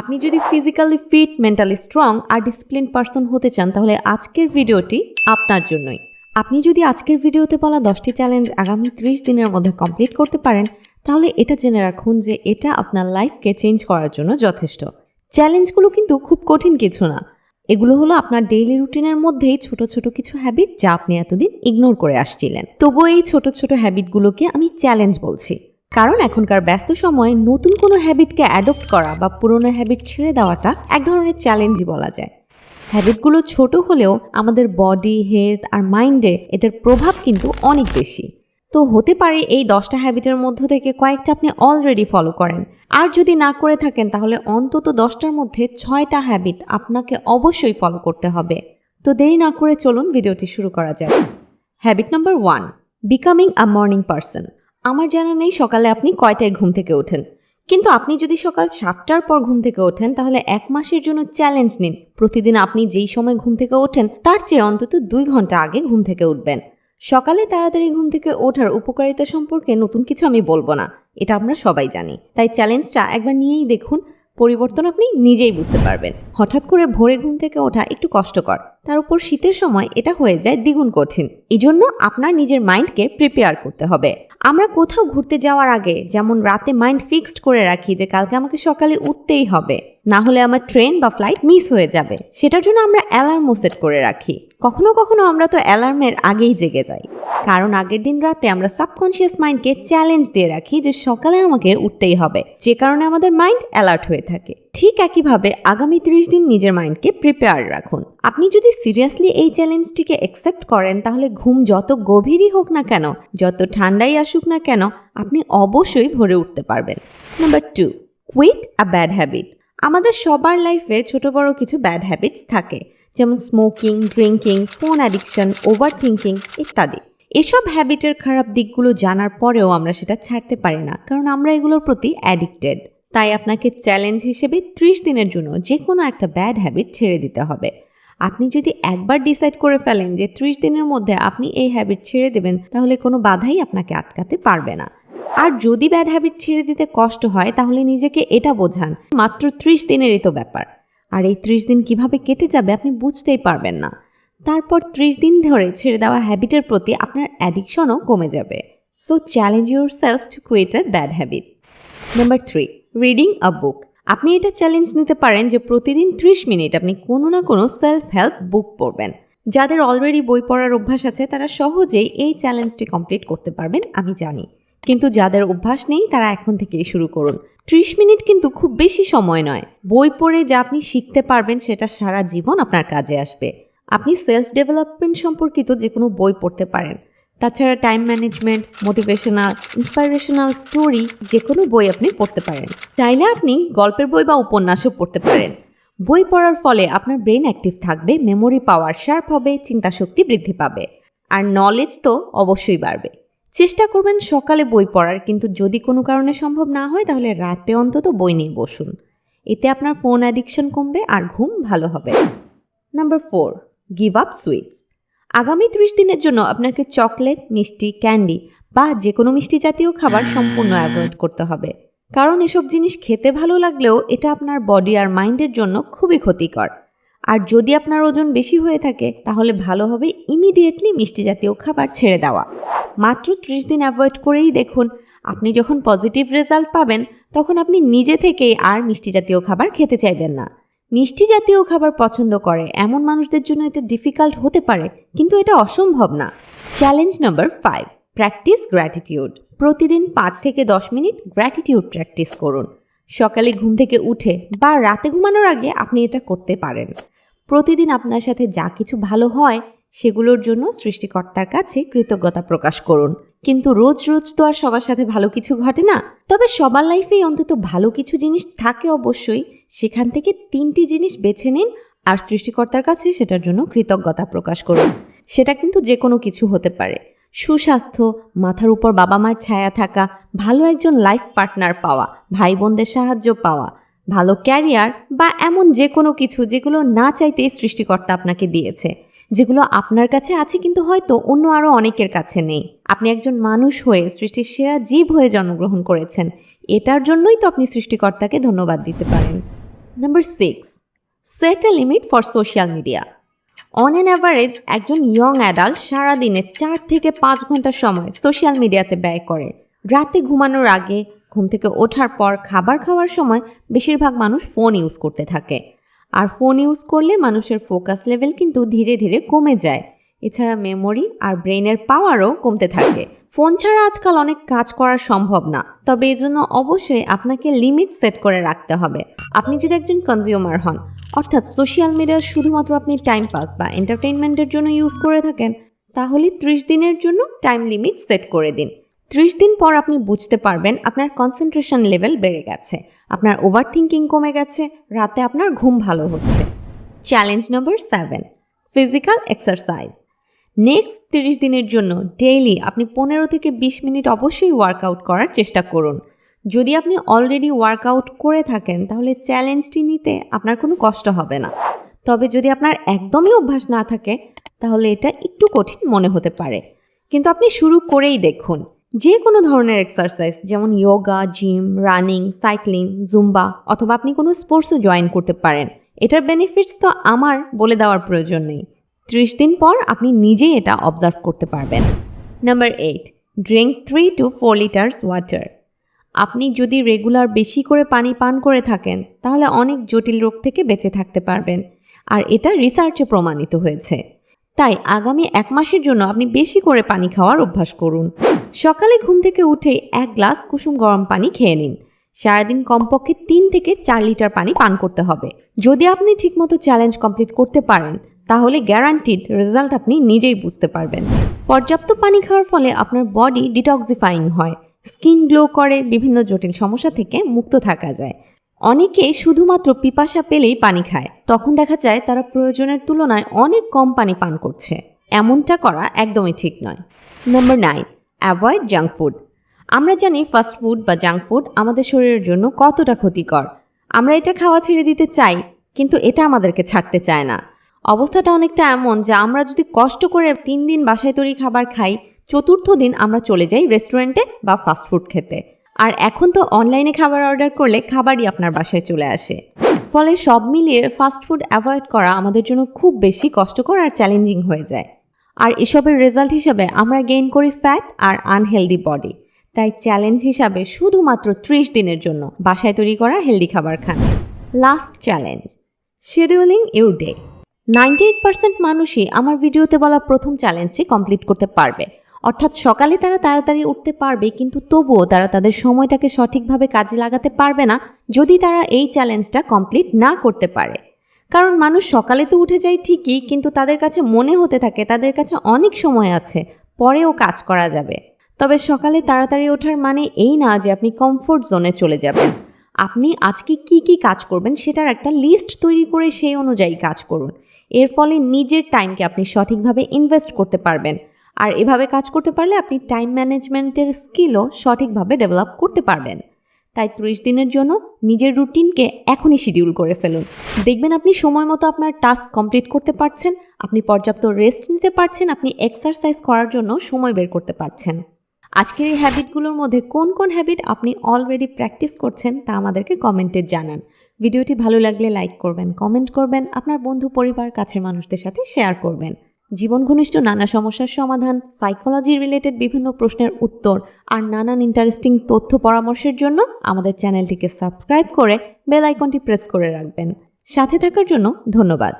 আপনি যদি physically fit mentally strong আর ডিসিপ্লিন পারসন হতে চান, তাহলে আজকের ভিডিওটি আপনার জন্যই। আপনি যদি আজকের ভিডিওতে বলা দশটি চ্যালেঞ্জ আগামী ত্রিশ দিনের মধ্যে কমপ্লিট করতে পারেন, তাহলে এটা জেনে রাখুন যে এটা আপনার লাইফকে চেঞ্জ করার জন্য যথেষ্ট। চ্যালেঞ্জগুলো কিন্তু খুব কঠিন কিছু না। এগুলো হলো আপনার ডেইলি রুটিনের মধ্যেই ছোট ছোট কিছু হ্যাবিট যা আপনি এতদিন ইগনোর করে আসছিলেন। তবুও এই ছোট ছোট হ্যাবিটগুলোকে আমি চ্যালেঞ্জ বলছি। কারণ এখনকার ব্যস্ত সময়ে নতুন কোনো হ্যাবিটকে অ্যাডপ্ট করা বা পুরনো হ্যাবিট ছেড়ে দেওয়াটা এক ধরনের চ্যালেঞ্জই বলা যায়। হ্যাবিটগুলো ছোট হলেও আমাদের বডি হেলথ আর মাইন্ডে এদের প্রভাব কিন্তু অনেক বেশি। তো হতে পারে এই দশটা হ্যাবিটের মধ্য থেকে কয়েকটা আপনি অলরেডি ফলো করেন। আর যদি না করে থাকেন, তাহলে অন্তত দশটার মধ্যে ছয়টা হ্যাবিট আপনাকে অবশ্যই ফলো করতে হবে। তো দেরি না করে চলুন ভিডিওটি শুরু করা যাক। Habit number one becoming a morning person আমার জানা নেই সকালে আপনি কয়টায় ঘুম থেকে ওঠেন। কিন্তু আপনি যদি সকাল সাতটার পর ঘুম থেকে ওঠেন, তাহলে এক মাসের জন্য চ্যালেঞ্জ নিন। প্রতিদিন আপনি যেই সময় ঘুম থেকে ওঠেন, তার চেয়ে অন্তত দুই ঘণ্টা আগে ঘুম থেকে উঠবেন। সকালে তাড়াতাড়ি ঘুম থেকে ওঠার উপকারিতা সম্পর্কে নতুন কিছু আমি বলব না। এটা আমরা সবাই জানি। তাই চ্যালেঞ্জটা একবার নিয়েই দেখুন। পরিবর্তন আপনি নিজেই বুঝতে পারবেন। হঠাৎ করে ভোরে ঘুম থেকে ওঠা একটু কষ্টকর। তার উপর শীতের সময় এটা হয়ে যায় দ্বিগুণ কঠিন। এই জন্য আপনার নিজের মাইন্ডকে প্রিপেয়ার করতে হবে। আমরা কোথাও ঘুরতে যাওয়ার আগে যেমন রাতে মাইন্ড ফিক্সড করে রাখি যে কালকে আমাকে সকালে উঠতেই হবে, না হলে আমার ট্রেন বা ফ্লাইট মিস হয়ে যাবে। সেটার জন্য আমরা অ্যালার্মও সেট করে রাখি। কখনো কখনো আমরা তো অ্যালার্মের আগেই জেগে যাই। কারণ আগের দিন রাতে আমরা সাবকনশিয়াস মাইন্ডকে চ্যালেঞ্জ দিয়ে রাখি যে সকালে আমাকে উঠতেই হবে। যে কারণে আমাদের মাইন্ড অ্যালার্ট হয়ে থাকে। ঠিক একইভাবে আগামী ত্রিশ দিন নিজের মাইন্ডকে প্রিপেয়ার রাখুন। আপনি যদি সিরিয়াসলি এই চ্যালেঞ্জটিকে অ্যাকসেপ্ট করেন, তাহলে ঘুম যত গভীরই হোক না কেন, যত ঠান্ডাই আসুক না কেন, আপনি অবশ্যই ভরে উঠতে পারবেন। Number two quit a bad habit আমাদের সবার লাইফে ছোট বড় কিছু ব্যাড হ্যাবিটস থাকে, যেমন smoking drinking phone addiction over thinking ইত্যাদি। এসব হ্যাবিটের খারাপ দিকগুলো জানার পরেও আমরা সেটা ছাড়তে পারি না, কারণ আমরা এগুলোর প্রতি অ্যাডিক্টেড তাই আপনাকে চ্যালেঞ্জ হিসেবে ত্রিশ দিনের জন্য যে কোনো একটা ব্যাড হ্যাবিট ছেড়ে দিতে হবে। আপনি যদি একবার ডিসাইড করে ফেলেন যে ত্রিশ দিনের মধ্যে আপনি এই হ্যাবিট ছেড়ে দেবেন, তাহলে কোনো বাধাই আপনাকে আটকাতে পারবে না। আর যদি ব্যাড হ্যাবিট ছেড়ে দিতে কষ্ট হয়, তাহলে নিজেকে এটা বোঝান, মাত্র ত্রিশ দিনেরই তো ব্যাপার। আর এই ত্রিশ দিন কীভাবে কেটে যাবে আপনি বুঝতেই পারবেন না। তারপর ত্রিশ দিন ধরে ছেড়ে দেওয়া হ্যাবিটের প্রতি আপনার অ্যাডিকশনও কমে যাবে। So challenge yourself to quit a bad habit number three reading a book আপনি এটা চ্যালেঞ্জ নিতে পারেন যে প্রতিদিন ত্রিশ মিনিট আপনি কোনো না কোনো সেলফ হেল্প বুক পড়বেন। যাদের অলরেডি বই পড়ার অভ্যাস আছে, তারা সহজেই এই চ্যালেঞ্জটি কমপ্লিট করতে পারবেন, আমি জানি। কিন্তু যাদের অভ্যাস নেই, তারা এখন থেকেই শুরু করুন। ত্রিশ মিনিট কিন্তু খুব বেশি সময় নয়। বই পড়ে যা আপনি শিখতে পারবেন, সেটা সারা জীবন আপনার কাজে আসবে। আপনি সেলফ ডেভেলপমেন্ট সম্পর্কিত যে কোনো বই পড়তে পারেন। তাছাড়া time management motivational inspirational story যে কোনো বই আপনি পড়তে পারেন। চাইলে আপনি গল্পের বই বা উপন্যাসও পড়তে পারেন। বই পড়ার ফলে আপনার ব্রেন অ্যাক্টিভ থাকবে মেমোরি পাওয়ার শার্প হবে, চিন্তাশক্তি বৃদ্ধি পাবে, আর নলেজ তো অবশ্যই বাড়বে। চেষ্টা করবেন সকালে বই পড়ার, কিন্তু যদি কোনো কারণে সম্ভব না হয়, তাহলে রাতে অন্তত বই নিয়ে বসুন। এতে আপনার ফোন অ্যাডিকশন কমবে আর ঘুম ভালো হবে। Number four give up sweets আগামী ত্রিশ দিনের জন্য আপনাকে চকলেট, মিষ্টি, ক্যান্ডি বা যে কোনো মিষ্টি জাতীয় খাবার সম্পূর্ণ অ্যাভয়েড করতে হবে। কারণ এসব জিনিস খেতে ভালো লাগলেও এটা আপনার বডি আর মাইন্ডের জন্য খুবই ক্ষতিকর। আর যদি আপনার ওজন বেশি হয়ে থাকে, তাহলে ভালো হবে ইমিডিয়েটলি মিষ্টি জাতীয় খাবার ছেড়ে দেওয়া। মাত্র ত্রিশ দিন অ্যাভয়েড করেই দেখুন, আপনি যখন পজিটিভ রেজাল্ট পাবেন, তখন আপনি নিজে থেকেই আর মিষ্টি জাতীয় খাবার খেতে চাইবেন না। মিষ্টি জাতীয় খাবার পছন্দ করে, এমন মানুষদের জন্য এটা ডিফিকাল্ট হতে পারে, কিন্তু এটা অসম্ভব না। Challenge number five practice gratitude প্রতিদিন পাঁচ থেকে দশ মিনিট গ্র্যাটিটিউড প্র্যাকটিস করুন। সকালে ঘুম থেকে উঠে বা রাতে ঘুমানোর আগে আপনি এটা করতে পারেন। প্রতিদিন আপনার সাথে যা কিছু ভালো হয় সেগুলোর জন্য সৃষ্টিকর্তার কাছে কৃতজ্ঞতা প্রকাশ করুন। কিন্তু রোজ রোজ তো আর সবার সাথে ভালো কিছু ঘটে না। তবে সবার লাইফেই অন্তত ভালো কিছু জিনিস থাকে অবশ্যই। সেখান থেকে তিনটি জিনিস বেছে নিন আর সৃষ্টিকর্তার কাছে সেটার জন্য কৃতজ্ঞতা প্রকাশ করুন। সেটা কিন্তু যে কোনো কিছু হতে পারে। সুস্বাস্থ্য, মাথার উপর বাবা মার ছায়া থাকা, ভালো একজন লাইফ পার্টনার পাওয়া ভাই বোনদের সাহায্য পাওয়া, ভালো ক্যারিয়ার বা এমন যে কোনো কিছু যেগুলো না চাইতেই সৃষ্টিকর্তা আপনাকে দিয়েছে। যেগুলো আপনার কাছে আছে কিন্তু হয়তো অন্য আরও অনেকের কাছে নেই। আপনি একজন মানুষ হয়ে সৃষ্টির সেরা জীব হয়ে জন্মগ্রহণ করেছেন। এটার জন্যই তো আপনি সৃষ্টিকর্তাকে ধন্যবাদ দিতে পারেন। Number six set a limit for social media on an average একজন ইয়ং অ্যাডাল্ট সারাদিনে চার থেকে পাঁচ ঘণ্টা সময় সোশ্যাল মিডিয়াতে ব্যয় করে। রাতে ঘুমানোর আগে, ঘুম থেকে ওঠার পর খাবার খাওয়ার সময় বেশিরভাগ মানুষ ফোন ইউজ করতে থাকে। আর ফোন ইউজ করলে মানুষের ফোকাস লেভেল কিন্তু ধীরে ধীরে কমে যায়। এছাড়া মেমোরি আর ব্রেনের পাওয়ারও কমতে থাকে। ফোন ছাড়া আজকাল অনেক কাজ করা সম্ভব না, তবে এই জন্য অবশ্যই আপনাকে লিমিট সেট করে রাখতে হবে। আপনি যদি একজন কনজিউমার হন, অর্থাৎ সোশ্যাল মিডিয়া শুধুমাত্র আপনি টাইম পাস বা এন্টারটেইনমেন্টের জন্য ইউজ করে থাকেন, তাহলে ত্রিশ দিনের জন্য টাইম লিমিট সেট করে দিন। ত্রিশ দিন পর আপনি বুঝতে পারবেন আপনার কনসেন্ট্রেশন লেভেল বেড়ে গেছে, আপনার ওভার থিঙ্কিং কমে গেছে, রাতে আপনার ঘুম ভালো হচ্ছে। Challenge number seven physical exercise next তিরিশ দিনের জন্য ডেইলি আপনি পনেরো থেকে বিশ মিনিট অবশ্যই ওয়ার্কআউট করার চেষ্টা করুন। যদি আপনি অলরেডি ওয়ার্কআউট করে থাকেন, তাহলে চ্যালেঞ্জটি নিতে আপনার কোনো কষ্ট হবে না। তবে যদি আপনার একদমই অভ্যাস না থাকে, তাহলে এটা একটু কঠিন মনে হতে পারে। কিন্তু আপনি শুরু করেই দেখুন। যে কোনো ধরনের এক্সারসাইজ যেমন yoga gym running cycling Zumba অথবা আপনি কোনো স্পোর্টসও জয়েন করতে পারেন। এটার বেনিফিটস তো আমার বলে দেওয়ার প্রয়োজন নেই। ত্রিশ দিন পর আপনি নিজেই এটা অবজার্ভ করতে পারবেন। Number eight drink three to four litres water আপনি যদি রেগুলার বেশি করে পানি পান করে থাকেন, তাহলে অনেক জটিল রোগ থেকে বেঁচে থাকতে পারবেন। আর এটা রিসার্চে প্রমাণিত হয়েছে। তাই আগামী এক মাসের জন্য আপনি বেশি করে পানি খাওয়ার অভ্যাস করুন। সকালে ঘুম থেকে উঠে এক গ্লাস কুসুম গরম পানি খেয়ে নিন। সারাদিন কমপক্ষে তিন থেকে চার লিটার পানি পান করতে হবে। যদি আপনি ঠিকমতো চ্যালেঞ্জ কমপ্লিট করতে পারেন, তাহলে গ্যারান্টিড রেজাল্ট আপনি নিজেই বুঝতে পারবেন। পর্যাপ্ত পানি খাওয়ার ফলে আপনার বডি ডিটক্সিফাইং হয়। স্কিন গ্লো করে, বিভিন্ন জটিল সমস্যা থেকে মুক্ত থাকা যায়। অনেকে শুধুমাত্র পিপাসা পেলেই পানি খায়। তখন দেখা যায় তারা প্রয়োজনের তুলনায় অনেক কম পানি পান করছে। এমনটা করা একদমই ঠিক নয়। Number nine avoid junk food আমরা জানি ফাস্ট ফুড বা জাঙ্ক ফুড আমাদের শরীরের জন্য কতটা ক্ষতিকর। আমরা এটা খাওয়া ছেড়ে দিতে চাই, কিন্তু এটা আমাদেরকে ছাড়তে চায় না। অবস্থাটা অনেকটা এমন যে আমরা যদি কষ্ট করে তিন দিন বাসায় তৈরি খাবার খাই, চতুর্থ দিন আমরা চলে যাই রেস্টুরেন্টে বা ফাস্টফুড খেতে। আর এখন তো অনলাইনে খাবার অর্ডার করলে খাবারই আপনার বাসায় চলে আসে। ফলে সব মিলিয়ে ফাস্টফুড অ্যাভয়েড করা আমাদের জন্য খুব বেশি কষ্টকর আর চ্যালেঞ্জিং হয়ে যায়। আর এসবের রেজাল্ট হিসাবে আমরা গেইন করি ফ্যাট আর আনহেলদি বডি তাই চ্যালেঞ্জ হিসাবে শুধুমাত্র ত্রিশ দিনের জন্য বাসায় তৈরি করা হেলদি খাবার খান। Last challenge scheduling your day ninety eight percent মানুষই আমার ভিডিওতে বলা প্রথম চ্যালেঞ্জটি কমপ্লিট করতে পারবে। অর্থাৎ সকালে তারা তাড়াতাড়ি উঠতে পারবে, কিন্তু তবুও তারা তাদের সময়টাকে সঠিকভাবে কাজে লাগাতে পারবে না যদি তারা এই চ্যালেঞ্জটা কমপ্লিট না করতে পারে। কারণ মানুষ সকালে তো উঠে যায় ঠিকই, কিন্তু তাদের কাছে মনে হতে থাকে তাদের কাছে অনেক সময় আছে, পরেও কাজ করা যাবে। তবে সকালে তাড়াতাড়ি ওঠার মানে এই না যে আপনি কমফোর্ট জোনে চলে যাবেন। আপনি আজকে কি কি কাজ করবেন সেটার একটা লিস্ট তৈরি করে সেই অনুযায়ী কাজ করুন। এর ফলে নিজের টাইমকে আপনি সঠিকভাবে ইনভেস্ট করতে পারবেন। আর এভাবে কাজ করতে পারলে আপনি টাইম ম্যানেজমেন্টের স্কিলও সঠিকভাবে ডেভেলপ করতে পারবেন। তাই ত্রিশ দিনের জন্য নিজের রুটিনকে এখনই শিডিউল করে ফেলুন। দেখবেন আপনি সময় মতো আপনার টাস্ক কমপ্লিট করতে পারছেন, আপনি পর্যাপ্ত রেস্ট নিতে পারছেন, আপনি এক্সারসাইজ করার জন্য সময় বের করতে পারছেন। আজকের এই হ্যাবিটগুলোর মধ্যে কোন কোন হ্যাবিট আপনি অলরেডি প্র্যাকটিস করছেন তা আমাদেরকে কমেন্টে জানান। ভিডিওটি ভালো লাগলে লাইক করবেন কমেন্ট করবেন, আপনার বন্ধু, পরিবার, কাছের মানুষদের সাথে শেয়ার করবেন। জীবন ঘনিষ্ঠ নানা সমস্যার সমাধান সাইকোলজি রিলেটেড বিভিন্ন প্রশ্নের উত্তর আর নানান ইন্টারেস্টিং তথ্য পরামর্শের জন্য আমাদের চ্যানেলটিকে সাবস্ক্রাইব করে বেল আইকনটি প্রেস করে রাখবেন। সাথে থাকার জন্য ধন্যবাদ।